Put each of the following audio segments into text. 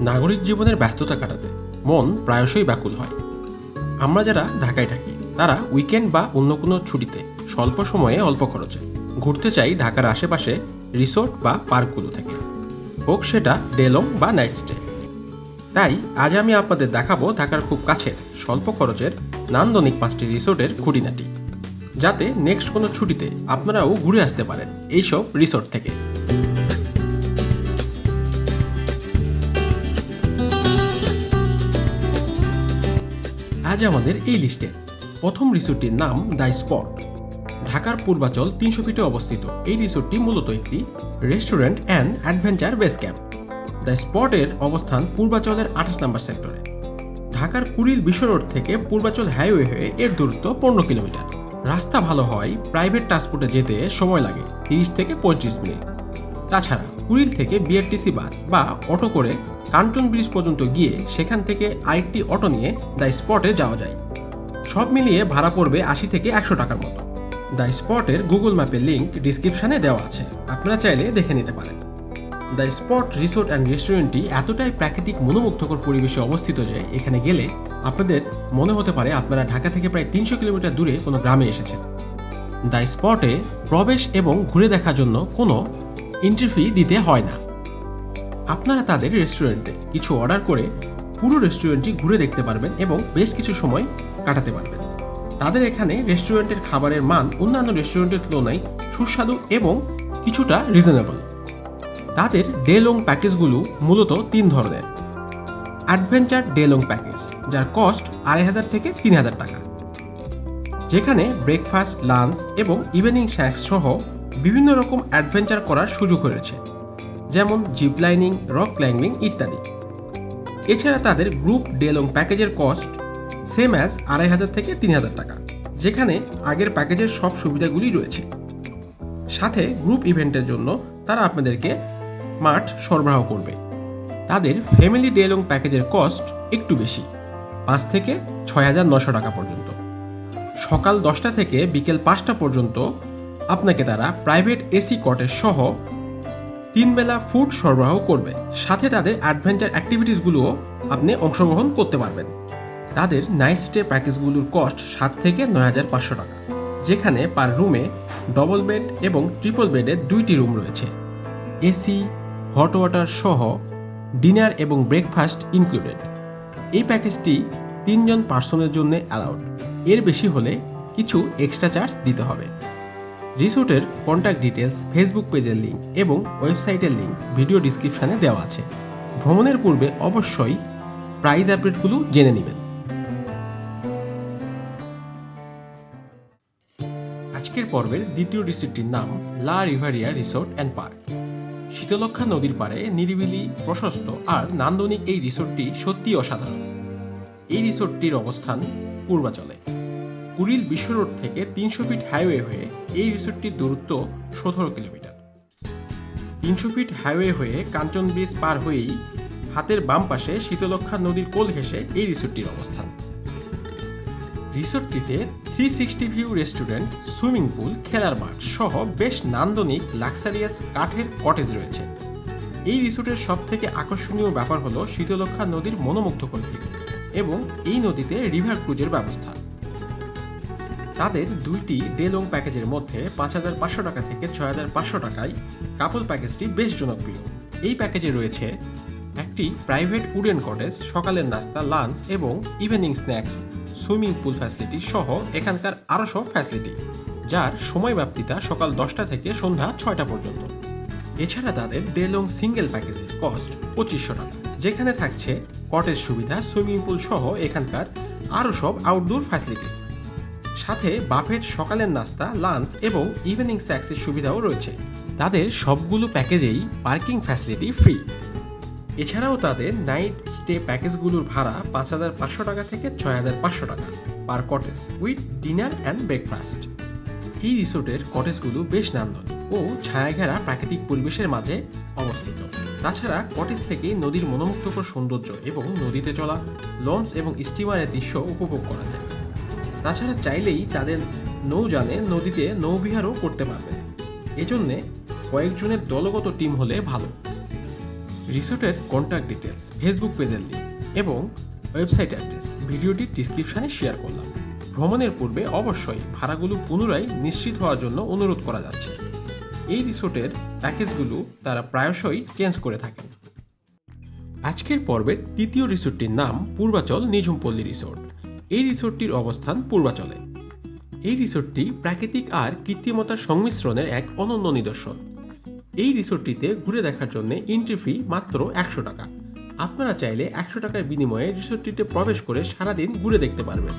নাগরিক জীবনের ব্যস্ততা কাটাতে মন প্রায়শই ব্যাকুল হয়। আমরা যারা ঢাকায় থাকি, তারা উইকেন্ড বা অন্য কোনো ছুটিতে স্বল্প সময়ে অল্প খরচে ঘুরতে চাই ঢাকার আশেপাশে রিসোর্ট বা পার্কগুলো থেকে। হোক সেটা ডেলং বা নাইট স্টে তাই আজ আমি আপনাদের দেখাবো ঢাকার খুব কাছের স্বল্প খরচের নান্দনিক পাঁচটি রিসোর্টের খুঁটিনাটি। যাতে নেক্সট কোনো ছুটিতে আপনারাও ঘুরে আসতে পারেন এইসব রিসোর্ট থেকে। আজ আমাদের এই লিস্টে প্রথম রিসোর্টটির নাম দ্য স্পট। ঢাকার পূর্বাচল তিনশো ফিটে অবস্থিত। এই রিসোর্টটি মূলত একটি restaurant and adventure base camp. The স্পটের অবস্থান পূর্বাচলের আঠাশ নম্বর সেক্টরে। ঢাকার কুড়িল বিশ্ব রোড থেকে পূর্বাচল হাইওয়ে হয়ে এর দূরত্ব পনেরো কিলোমিটার। রাস্তা ভালো হয় প্রাইভেট ট্রান্সপোর্টে যেতে সময় লাগে, তিরিশ থেকে পঁয়ত্রিশ মিনিট। তাছাড়া কুড়িল থেকে বিআরটিসি বাস বা অটো করে কাঞ্চন ব্রিজ পর্যন্ত গিয়ে সেখান থেকে আরেকটি অটো নিয়ে দ্য স্পটে যাওয়া যায়। সব মিলিয়ে ভাড়া পড়বে আশি থেকে একশো টাকার মতো। দ্য স্পটের গুগল ম্যাপের লিঙ্ক ডিসক্রিপশনে দেওয়া আছে। আপনারা চাইলে দেখে নিতে পারেন। দ্য স্পট রিসোর্ট অ্যান্ড রেস্টুরেন্টটি এতটাই প্রাকৃতিক মনোমুগ্ধকর পরিবেশে অবস্থিত যে এখানে গেলে আপনাদের মনে হতে পারে আপনারা ঢাকা থেকে প্রায় তিনশো কিলোমিটার দূরে কোনো গ্রামে এসেছেন। দ্য স্পটে প্রবেশ এবং ঘুরে দেখার জন্য কোনো এন্ট্রি ফি দিতে হয় না। আপনারা তাদের রেস্টুরেন্টে কিছু অর্ডার করে পুরো রেস্টুরেন্টটি ঘুরে দেখতে পারবেন এবং বেশ কিছু সময় কাটাতে পারবেন। তাদের এখানে রেস্টুরেন্টের খাবারের মান অন্যান্য রেস্টুরেন্টের তুলনায় সুস্বাদু এবং কিছুটা রিজনেবল তাদের ডে লং প্যাকেজগুলো মূলত তিন ধরনের। অ্যাডভেঞ্চার ডে লং প্যাকেজ যার কস্ট আড়াই হাজার থেকে তিন হাজার টাকা। যেখানে ব্রেকফাস্ট লাঞ্চ এবং ইভিনিং স্ন্যাক্স সহ বিভিন্ন রকম অ্যাডভেঞ্চার করার সুযোগ রয়েছে যেমন জিপ লাইনিং রক ক্লাইম্বিং ইত্যাদি। এছাড়া তাদের গ্রুপ ডে লং প্যাকেজের কস্ট সেম অ্যাজ আড়াই হাজার থেকে তিন হাজার টাকা, যেখানে আগের প্যাকেজের সব সুবিধাগুলি রয়েছে। সাথে গ্রুপ ইভেন্টের জন্য তারা আপনাদেরকে মাঠ সরবরাহ করবে। তাদের ফ্যামিলি ডে লং প্যাকেজের কস্ট একটু বেশি, পাঁচ থেকে ছয় হাজার নশো টাকা পর্যন্ত। সকাল দশটা থেকে বিকেল পাঁচটা পর্যন্ত আপনাকে তারা প্রাইভেট এসি কটেজ সহ তিন বেলা ফুড সরবরাহ করবে। সাথে তাদের অ্যাডভেঞ্চার অ্যাক্টিভিটিসগুলোও আপনি অংশগ্রহণ করতে পারবেন। তাদের নাইট স্টে প্যাকেজগুলোর কস্ট সাত থেকে নয় হাজার পাঁচশো টাকা, যেখানে পার রুমে ডবল বেড এবং ট্রিপল বেডের দুইটি রুম রয়েছে। এসি হট ওয়াটার সহ ডিনার এবং ব্রেকফাস্ট ইনক্লুডেড এই প্যাকেজটি তিনজন পার্সনের জন্য অ্যালাউড এর বেশি হলে কিছু এক্সট্রা চার্জ দিতে হবে। রিসোর্টের কন্ট্যাক্ট ডিটেলস ফেসবুক পেজের লিঙ্ক এবং ওয়েবসাইটের লিঙ্ক ভিডিও ডিসক্রিপশানে দেওয়া আছে। ভ্রমণের পূর্বে অবশ্যই প্রাইস আপডেটগুলো জেনে নেবেন। আজকের পর্বের দ্বিতীয় রিসোর্টটির নাম La Riviera resort and park. Shitalakshya নদীর পাড়ে নিরিবিলি, প্রশস্ত আর নান্দনিক এই রিসোর্টটি সত্যি অসাধারণ। এই রিসোর্টটির অবস্থান পূর্বাচলে। কুড়িল বিশ্ব রোড থেকে তিনশো ফিট হাইওয়ে হয়ে এই রিসোর্টটির দূরত্ব সতেরো কিলোমিটার। তিনশো ফিট হাইওয়ে হয়ে কাঞ্চন ব্রিজ পার হয়েই হাতের বাম পাশে শীতলক্ষা নদীর কোল ঘেঁষে এই রিসোর্টটির অবস্থান। রিসোর্টটিতে three sixty view restaurant, swimming pool, খেলার মাঠ সহ বেশ নান্দনিক লাক্সারিয়াস কাঠের কটেজ রয়েছে। এই রিসোর্টের সব থেকে আকর্ষণীয় ব্যাপার হলো শীতলক্ষা নদীর মনোমুগ্ধকর এবং এই নদীতে রিভার ক্রুজের ব্যবস্থা। তাদের দুইটি ডে লং প্যাকেজের মধ্যে পাঁচ হাজার পাঁচশো টাকা থেকে ছয় হাজার পাঁচশো টাকায় কাপল প্যাকেজটি বেশ জনপ্রিয়। এই প্যাকেজে রয়েছে একটি প্রাইভেট উডেন কটেজ, সকালের নাস্তা, লাঞ্চ এবং evening snacks, swimming pool facility সহ এখানকার আরও সব ফ্যাসিলিটি, যার সময় সকাল দশটা থেকে সন্ধ্যা ছয়টা পর্যন্ত। এছাড়া তাদের ডেলং সিঙ্গেল প্যাকেজের কস্ট পঁচিশশো টাকা, যেখানে থাকছে কটেজ সুবিধা, সুইমিং পুল সহ এখানকার আরও সব আউটডোর ফ্যাসিলিটিস। সাথে বাফেট সকালের নাস্তা, লাঞ্চ এবং ইভিনিং স্ন্যাক্সের সুবিধাও রয়েছে। তাদের সবগুলো প্যাকেজেই পার্কিং ফ্যাসিলিটি ফ্রি। এছাড়াও তাদের নাইট স্টে প্যাকেজগুলোর ভাড়া পাঁচ হাজার পাঁচশো টাকা থেকে ছয় হাজার পাঁচশো টাকা per cottage with dinner and breakfast. এই রিসোর্টের কটেজগুলো বেশ নান্দনিক ও ছায়াঘেরা প্রাকৃতিক পরিবেশের মাঝে অবস্থিত। তাছাড়া কটেজ থেকে নদীর মনোমুগ্ধকর সৌন্দর্য এবং নদীতে চলা, লঞ্চ এবং স্টিমারের দৃশ্য উপভোগ করা যায়। তাছাড়া চাইলেই তাদের নৌযানে, নদীতে নৌবিহারও করতে পারবে। এজন্যে কয়েকজনের দলগত টিম হলে ভালো। রিসোর্টের কন্ট্যাক্ট ডিটেলস ফেসবুক পেজের লিঙ্ক এবং ওয়েবসাইট অ্যাড্রেস ভিডিওটি ডিসক্রিপশানে শেয়ার করলাম। ভ্রমণের পূর্বে অবশ্যই ভাড়াগুলো পুনরায় নিশ্চিত হওয়ার জন্য অনুরোধ করা যাচ্ছে। এই রিসোর্টের প্যাকেজগুলো তারা প্রায়শই চেঞ্জ করে থাকেন। আজকের পর্বের তৃতীয় রিসোর্টটির নাম পূর্বাচল নিঝুমপল্লী রিসোর্ট। এই রিসোর্টটির অবস্থান পূর্বাচলে। এই রিসোর্টটি প্রাকৃতিক আর কৃত্রিমতার সংমিশ্রণের এক অনন্য নিদর্শন। এই রিসোর্টটিতে ঘুরে দেখার জন্য এন্ট্রি ফি মাত্র একশো টাকা। আপনারা চাইলে একশো টাকার বিনিময়ে রিসোর্টটিতে প্রবেশ করে সারাদিন ঘুরে দেখতে পারবেন।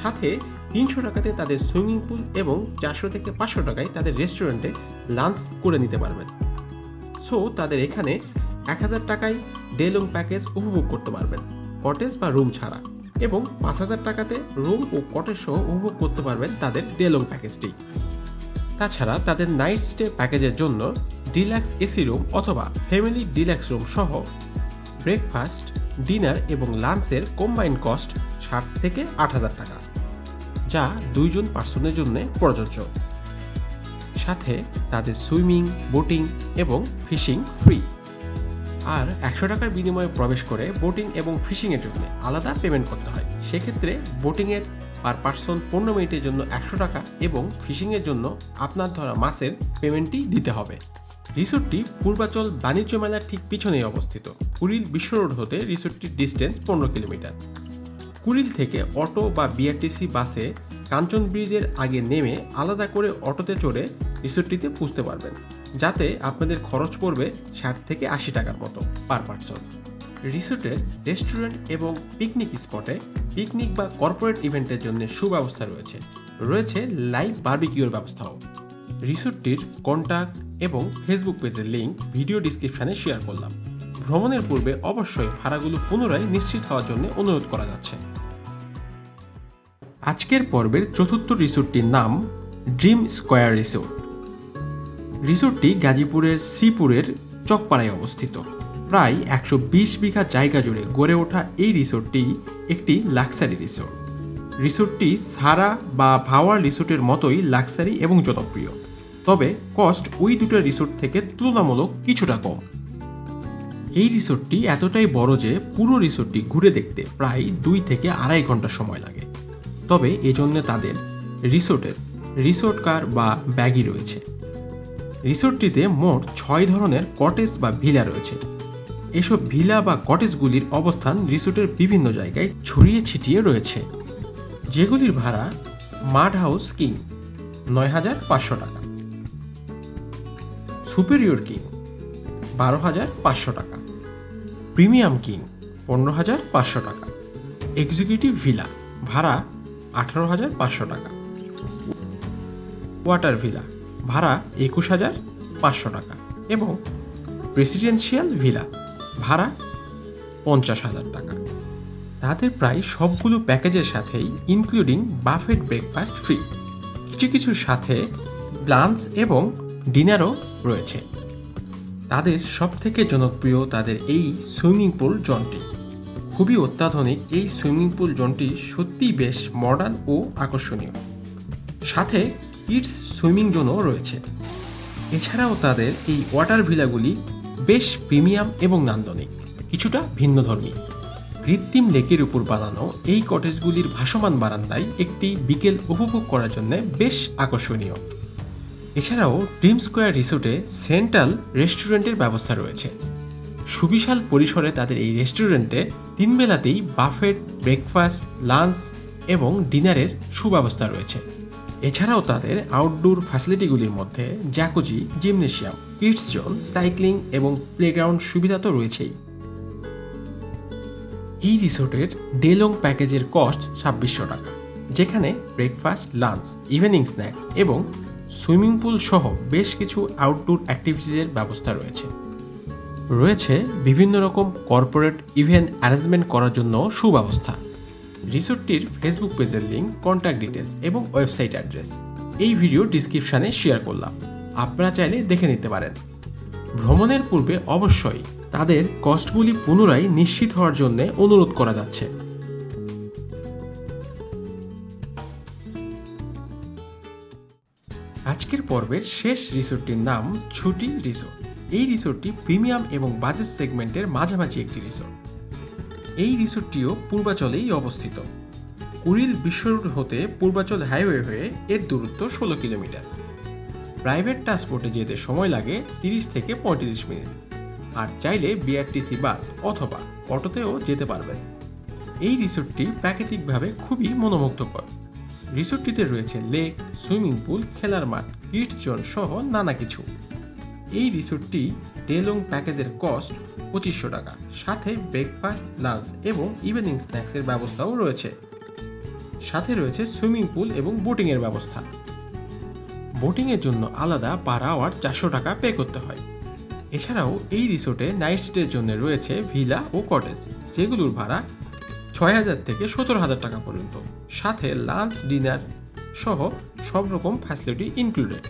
সাথে তিনশো টাকাতে তাদের সুইমিং পুল এবং চারশো থেকে পাঁচশো টাকায় তাদের রেস্টুরেন্টে লাঞ্চ করে নিতে পারবেন। সো তাদের এখানে এক হাজার টাকায় ডে লং প্যাকেজ উপভোগ করতে পারবেন। কটেজ বা রুম ছাড়া। এবং পাঁচ হাজার টাকাতে রুম ও কটেজ সহ উপভোগ করতে পারবেন তাদের ডেলং প্যাকেজটি। তাছাড়া তাদের নাইট স্টে প্যাকেজের জন্য ডিলাক্স এসি রুম অথবা ফ্যামিলি ডিলাক্স রুম সহ ব্রেকফাস্ট, ডিনার এবং লাঞ্চের কম্বাইন কস্ট ষাট থেকে আট হাজার টাকা, যা দুইজন পার্সনের জন্য প্রযোজ্য। সাথে তাদের সুইমিং, বোটিং এবং ফিশিং ফ্রি। আর একশো টাকার বিনিময়ে প্রবেশ করে বোটিং এবং ফিশিংয়ের জন্য আলাদা পেমেন্ট করতে হয়। সেক্ষেত্রে বোটিংয়ের পার পার্সন পনেরো মিনিটের জন্য একশো টাকা এবং ফিশিংয়ের জন্য আপনার ধরা মাসের পেমেন্টটি দিতে হবে। রিসোর্টটি পূর্বাচল বাণিজ্য মেলার ঠিক পিছনেই অবস্থিত। কুড়িল বিশ্ব রোড হতে রিসোর্টটির ডিস্টেন্স পনেরো কিলোমিটার। কুড়িল থেকে অটো বা বিআরটিসি বাসে কাঞ্চন ব্রিজের আগে নেমে আলাদা করে অটোতে চড়ে রিসোর্টটিতে পুষতে পারবেন। যাতে আপনাদের খরচ পড়বে ষাট থেকে আশি টাকার মতো পার পার্সন রিসোর্টের রেস্টুরেন্ট এবং পিকনিক স্পটে পিকনিক বা কর্পোরেট ইভেন্টের জন্য সুব্যবস্থা রয়েছে। রয়েছে লাইভ বার্বিকিউর ব্যবস্থাও। রিসোর্টটির কন্ট্যাক্ট এবং ফেসবুক পেজের লিঙ্ক ভিডিও ডিসক্রিপশানে শেয়ার করলাম। ভ্রমণের পূর্বে অবশ্যই ভাড়াগুলো পুনরায় নিশ্চিত হওয়ার জন্য অনুরোধ করা যাচ্ছে। আজকের পর্বের চতুর্থ রিসোর্টটির নাম ড্রিম স্কোয়ার রিসোর্ট রিসোর্টটি গাজীপুরের শ্রীপুরের চকপাড়ায় অবস্থিত। প্রায় একশো বিশ বিঘা জায়গা জুড়ে গড়ে ওঠা এই রিসোর্টটি একটি লাক্সারি রিসোর্ট। রিসোর্টটি সারা বা ভাওয়ার রিসোর্টের মতোই লাক্সারি এবং জনপ্রিয়। তবে কস্ট ওই দুটো রিসোর্ট থেকে তুলনামূলক কিছুটা কম। এই রিসোর্টটি এতটাই বড় যে পুরো রিসোর্টটি ঘুরে দেখতে প্রায় দুই থেকে আড়াই ঘণ্টা সময় লাগে। তবে এজন্য তাদের রিসোর্টের, রিসোর্ট কার বা ব্যাগই রয়েছে। রিসোর্টটিতে মোট ছয় ধরনের কটেজ বা ভিলা রয়েছে। এসব ভিলা বা কটেজগুলির অবস্থান রিসোর্টের বিভিন্ন জায়গায় ছড়িয়ে ছিটিয়ে রয়েছে। যেগুলির ভাড়া মাড হাউস কিং নয় হাজার পাঁচশো টাকা। সুপেরিয়র কিং বারো হাজার পাঁচশো টাকা। প্রিমিয়াম কিং পনেরো হাজার পাঁচশো টাকা। এক্সিকিউটিভ ভিলা ভাড়া আঠারো হাজার পাঁচশো টাকা। ওয়াটার ভিলা ভাড়া একুশ হাজার পাঁচশো টাকা এবং প্রেসিডেন্সিয়াল ভিলা ভাড়া পঞ্চাশ হাজার টাকা। তাদের প্রায় সবগুলো প্যাকেজের সাথেই ইনক্লুডিং বাফেট ব্রেকফাস্ট ফ্রি কিছু কিছুর সাথে লাঞ্চ এবং ডিনারও রয়েছে। তাদের সবথেকে জনপ্রিয় তাদের এই সুইমিং পুল জোনটি। খুবই অত্যাধুনিক এই সুইমিং পুল জোনটি সত্যিই বেশ মডার্ন ও আকর্ষণীয়। সাথে কিডস সুইমিং জোনও রয়েছে। এছাড়াও তাদের এই ওয়াটার ভিলাগুলি বেশ প্রিমিয়াম এবং নান্দনিক, কিছুটা ভিন্নধর্মী কৃত্রিম লেকের উপর বানানো এই কটেজগুলির ভাসমান বারান্দায় একটি বিকেল উপভোগ করার জন্য বেশ আকর্ষণীয়। এছাড়াও ড্রিম স্কোয়ার রিসোর্টে সেন্ট্রাল রেস্টুরেন্টের ব্যবস্থা রয়েছে। সুবিশাল পরিসরে তাদের এই রেস্টুরেন্টে তিন বেলাতেই বাফেট, ব্রেকফাস্ট, লাঞ্চ এবং ডিনারের সুব্যবস্থা রয়েছে। এছাড়াও তাদের আউটডোর ফ্যাসিলিটিগুলির মধ্যে jacuzzi gymnasium kids zone cycling এবং প্লেগ্রাউন্ড সুবিধা তো রয়েছেই। এই রিসোর্টের ডে লং প্যাকেজের কস্ট ছাব্বিশশো টাকা, যেখানে ব্রেকফাস্ট লাঞ্চ ইভিনিং স্ন্যাক্স এবং সুইমিং পুল সহ বেশ কিছু আউটডোর অ্যাক্টিভিটিজের ব্যবস্থা রয়েছে। রয়েছে বিভিন্ন রকম কর্পোরেট ইভেন্ট অ্যারেঞ্জমেন্ট করার জন্য সুব্যবস্থা। রিসোর্টটির ফেসবুক পেজের লিঙ্ক কন্ট্যাক্ট ডিটেলস এবং ওয়েবসাইট অ্যাড্রেস এই ভিডিও ডিসক্রিপশানে শেয়ার করলাম। আপনারা চাইলে দেখে নিতে পারেন। ভ্রমণের পূর্বে অবশ্যই তাদের কস্টগুলি পুনরায় নিশ্চিত হওয়ার জন্য অনুরোধ করা যাচ্ছে। আজকের পর্বের শেষ রিসোর্টটির নাম ছুটি রিসোর্ট। এই রিসোর্টটি প্রিমিয়াম এবং বাজেট সেগমেন্টের মাঝামাঝি একটি রিসোর্ট। এই রিসোর্টটিও পূর্বাচলেই অবস্থিত। কুড়িল বিশ্ব হতে পূর্বাচল হাইওয়ে হয়ে এর দূরত্ব ষোলো কিলোমিটার। প্রাইভেট ট্রান্সপোর্টে যেতে সময় লাগে তিরিশ থেকে পঁয়ত্রিশ মিনিট। আর চাইলে বিআরটিসি বাস অথবা অটোতেও যেতে পারবেন। এই রিসোর্টটি প্রাকৃতিকভাবে খুবই মনোমুগ্ধকর। রিসোর্টটিতে রয়েছে লেক, সুইমিং পুল, খেলার মাঠ, কিডস জোন সহ নানা কিছু। এই রিসোর্টটি ডেলং প্যাকেজের কস্ট পঁচিশশো টাকা। সাথে ব্রেকফাস্ট, লাঞ্চ এবং ইভিনিং স্ন্যাক্সের ব্যবস্থাও রয়েছে। সাথে রয়েছে সুইমিং পুল এবং বোটিংয়ের ব্যবস্থা। বোটিংয়ের জন্য আলাদা পার আওয়ার চারশো টাকা পে করতে হয়। এছাড়াও এই রিসোর্টে নাইট স্টের জন্য রয়েছে ভিলা ও কটেজ, যেগুলোর ভাড়া ছয় হাজার থেকে সতেরো হাজার টাকা পর্যন্ত। সাথে লাঞ্চ, ডিনার সহ সব রকম ফ্যাসিলিটি ইনক্লুডেড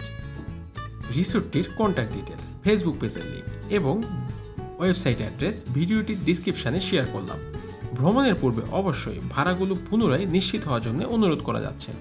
রিসোর্টটির কন্ট্যাক্ট ডিটেলস ফেসবুক পেজের লিঙ্ক এবং ওয়েবসাইট অ্যাড্রেস ভিডিওটির ডিসক্রিপশানে শেয়ার করলাম। ভ্রমণের পূর্বে অবশ্যই ভাড়াগুলো পুনরায় নিশ্চিত হওয়ার জন্য অনুরোধ করা যাচ্ছে।